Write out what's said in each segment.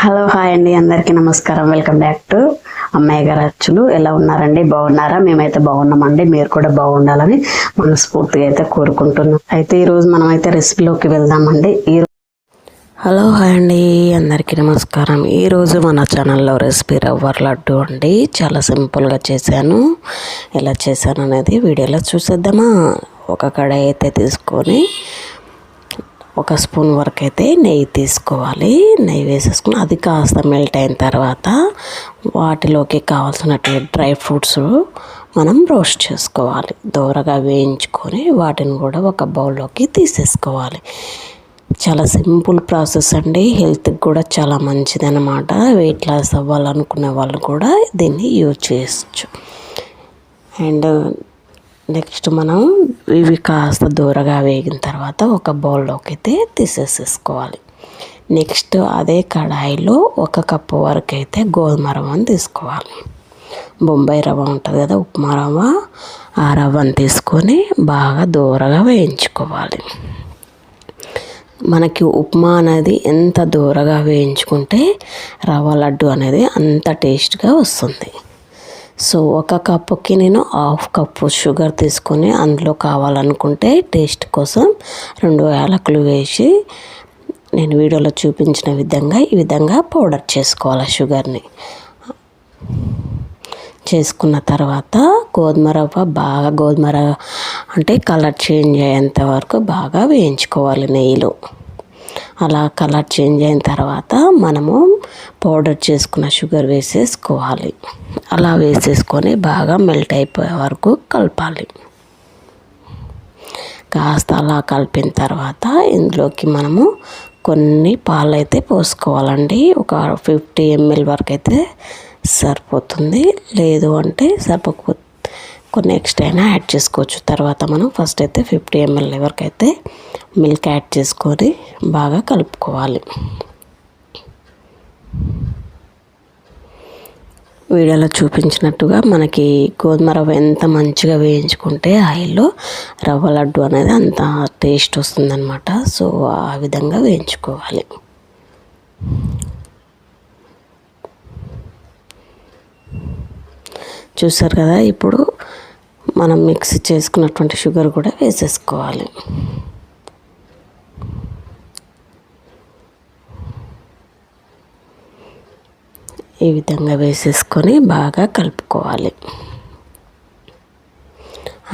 Hello hi అండి. అందరికీ నమస్కారం. వెల్కమ్ బ్యాక్ టు అమ్మాయి గారు అచ్చులు. ఎలా ఉన్నారండి? బాగున్నారా? మేమైతే బాగున్నామండి. మీరు కూడా బాగుండాలని మనస్ఫూర్తిగా అయితే కోరుకుంటున్నాం. అయితే ఈరోజు మనం అయితే రెసిపీలోకి వెళ్దామండి. ఈ హలో హాయ్ అండి. అందరికీ నమస్కారం. ఈరోజు మన ఛానల్లో రెసిపీ రవ్వర్ లడ్డు అండి. చాలా సింపుల్గా చేశాను. ఎలా చేశాను అనేది వీడియోలో చూసేద్దామా? ఒక కడాయి అయితే తీసుకొని ఒక స్పూన్ వరకు అయితే నెయ్యి తీసుకోవాలి. నెయ్యి వేసేసుకుని అది కాస్త మెల్ట్ అయిన తర్వాత వాటిలోకి కావాల్సినటువంటి డ్రై ఫ్రూట్స్ మనం రోస్ట్ చేసుకోవాలి. దూరగా వేయించుకొని వాటిని కూడా ఒక బౌల్లోకి తీసేసుకోవాలి. చాలా సింపుల్ ప్రాసెస్ అండి. హెల్త్కి కూడా చాలా మంచిది అనమాట వెయిట్ లాస్ అవ్వాలనుకునే వాళ్ళు కూడా దీన్ని యూజ్ చేయొచ్చు. అండ్ నెక్స్ట్ మనం ఇవి కాస్త దూరగా వేగిన తర్వాత ఒక బౌల్లోకి అయితే తీసేసేసుకోవాలి. నెక్స్ట్ అదే కడాయిలో ఒక కప్పు వరకు అయితే గోధుమ రవ్వను తీసుకోవాలి. బొంబాయి రవ్వ ఉంటుంది కదా ఉప్మా రవ్వ ఆ రవ్వను తీసుకొని బాగా దూరగా వేయించుకోవాలి. మనకి ఉప్మా అనేది ఎంత దూరగా వేయించుకుంటే రవ్వ లడ్డు అనేది అంత టేస్ట్గా వస్తుంది. సో ఒక కప్పుకి నేను హాఫ్ కప్పు షుగర్ తీసుకొని అందులో కావాలనుకుంటే టేస్ట్ కోసం రెండు యాలకులు వేసి నేను వీడియోలో చూపించిన విధంగా ఈ విధంగా పౌడర్ చేసుకోవాలి షుగర్ని. చేసుకున్న తర్వాత గోధుమ రవ్వ బాగా గోధుమ రవ్వ అంటే కలర్ చేంజ్ అయ్యేంత వరకు బాగా వేయించుకోవాలి నెయ్యిలో. అలా కలర్ చేంజ్ అయిన తర్వాత మనము పౌడర్ చేసుకున్న షుగర్ వేసేసుకోవాలి. అలా వేసేసుకొని బాగా మెల్ట్ అయిపోయే వరకు కలపాలి. కాస్త అలా కలిపిన తర్వాత ఇందులోకి మనము కొన్ని పాలు అయితే పోసుకోవాలండి. ఒక ఫిఫ్టీ ఎంఎల్ వరకు అయితే సరిపోతుంది. లేదు అంటే సరిపోకపోతే కొన్ని ఎక్స్ట్రా అయినా యాడ్ చేసుకోవచ్చు. తర్వాత మనం ఫస్ట్ అయితే ఫిఫ్టీ ఎంఎల్ వరకు అయితే మిల్క్ యాడ్ చేసుకొని బాగా కలుపుకోవాలి. వీడియోలో చూపించినట్టుగా మనకి గోధుమ రవ్వ ఎంత మంచిగా వేయించుకుంటే ఆయిల్లో రవ్వ లడ్డు అనేది అంత టేస్ట్ వస్తుందన్నమాట. సో ఆ విధంగా వేయించుకోవాలి. చూసారు కదా ఇప్పుడు మనం మిక్స్ చేసుకున్నటువంటి షుగర్ కూడా వేసేసుకోవాలి. ఈ విధంగా వేసేసుకొని బాగా కలుపుకోవాలి.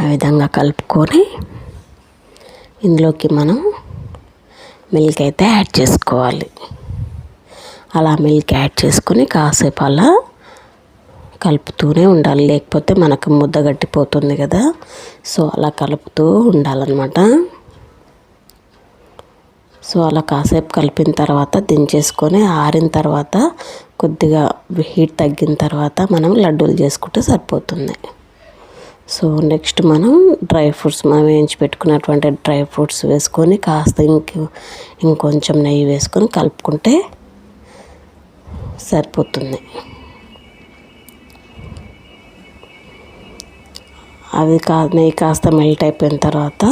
ఆ విధంగా కలుపుకొని ఇందులోకి మనం మిల్క్ అయితే యాడ్ చేసుకోవాలి. అలా మిల్క్ యాడ్ చేసుకొని కాసేపు అలా కలుపుతూనే ఉండాలి. లేకపోతే మనకు ముద్ద గట్టిపోతుంది కదా. సో అలా కలుపుతూ ఉండాలన్నమాట. సో అలా కాసేపు కలిపిన తర్వాత దించేసుకొని ఆరిన తర్వాత కొద్దిగా హీట్ తగ్గిన తర్వాత మనం లడ్డూలు చేసుకుంటే సరిపోతుంది. సో నెక్స్ట్ మనం డ్రై ఫ్రూట్స్ మనం వేయించి పెట్టుకున్నటువంటి డ్రై ఫ్రూట్స్ వేసుకొని కాస్త ఇంక ఇంకొంచెం నెయ్యి వేసుకొని కలుపుకుంటే సరిపోతుంది. అవి కా నెయ్యి కాస్త మెల్ట్ అయిపోయిన తర్వాత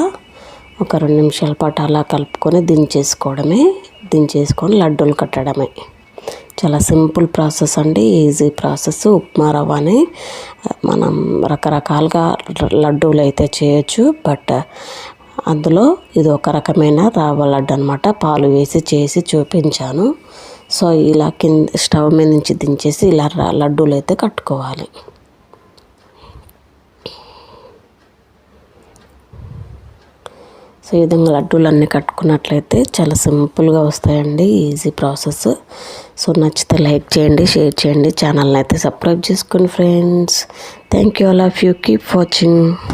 ఒక రెండు నిమిషాల పాటు అలా కలుపుకొని దించేసుకోవడమే. దించేసుకొని లడ్డూలు కట్టడమే. చాలా సింపుల్ ప్రాసెస్ అండి ఈజీ ప్రాసెస్. ఉప్మా రవ్వని మనం రకరకాలుగా లడ్డూలు అయితే చేయొచ్చు బట్ అందులో ఇది ఒక రకమైన రవ్వ లడ్డు అనమాట పాలు వేసి చేసి చూపించాను. సో ఇలా కింద స్టవ్ మీద నుంచి దించేసి ఇలా లడ్డూలు అయితే కట్టుకోవాలి. సో ఈ విధంగా లడ్డూలన్నీ కట్టుకున్నట్లయితే చాలా సింపుల్గా వస్తాయండి ఈజీ ప్రాసెస్. సో నచ్చితే లైక్ చేయండి షేర్ చేయండి. ఛానల్ని అయితే సబ్స్క్రైబ్ చేసుకోండి friends. Thank you all of you. Keep watching.